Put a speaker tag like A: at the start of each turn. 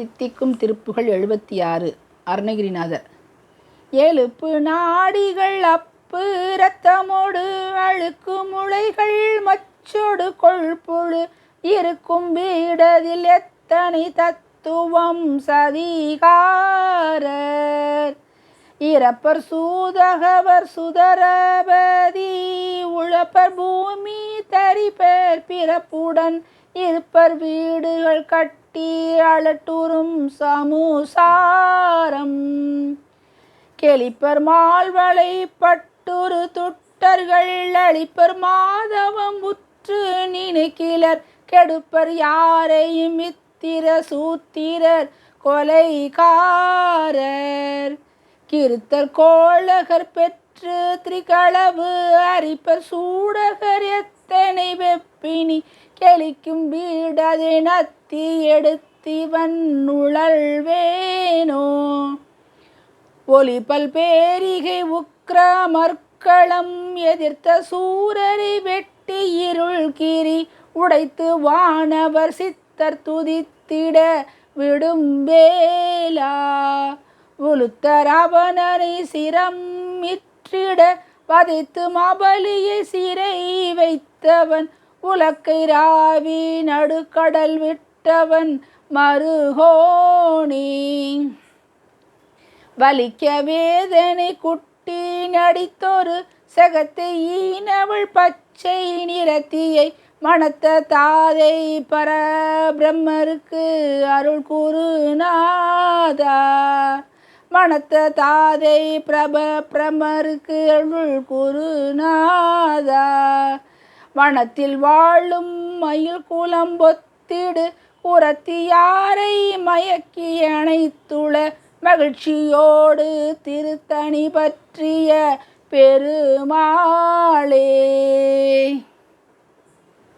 A: தித்திக்கும் திருப்புகள் எழுபத்தி ஆறு அருணகிரிநாதர். எழுப்பு நாடிகள் அப்பு இரத்தமோடு அழுக்கு முளைகள் மச்சொடு கொள்புழு இருக்கும் வீடதில் எத்தனை தத்துவம் சதிகாரர்? இறப்பர் சூதகவர் சுதரபதி உழப்பர் பூமி தரிப்பர் பிறப்புடன் இருப்பர் வீடுகள் கட்டி அழட்டூரும் சமூசாரம். கெளிப்பர் மால்வளை பட்டுரு துட்டர்கள் அளிப்பர் மாதவம் உற்று நினைக்கிலர். கெடுப்பர் யாரையும் மித்திர சூத்திரர் கொலைகாரர். கிருத்தர் கோழகர் பெற்று திரிகளவு அரிப்பர் சூடகர் எத்தனை வெப்பினி எலிக்கும் வீடதினத்தி எடுத்திவன் நுழல்வேனோ ஒலிபல் பேரிகை உக்ரமற்களம் எதிர்த்த சூரரை வெட்டி இருள் கீறி உடைத்து வானவர் சித்தர் துதித்திட விடும் வேலா உளுத்தரவணனை அவனரை சிரம் இற்றிட வதைத்து மபலியை சிறை வைத்தவன் உலக்கை ராவி நடுக்கடல் விட்டவன் மருகோணி வலிக்க வேதனை குட்டி நடித்தொரு செகத்தை ஈனவள் பச்சை நிறத்தியை மணத்த தாதை பர பிரம்மருக்கு அருள் கூறு நாதா. மணத்த தாதை பிரப பிரமருக்கு அருள் குருநாதா நாதா. வனத்தில் வாழும் மயில் குலம்பொத்திடு பொத்திடு மயக்கி அணைத்துள மகிழ்ச்சியோடு திருத்தணி பற்றிய பெருமாளே.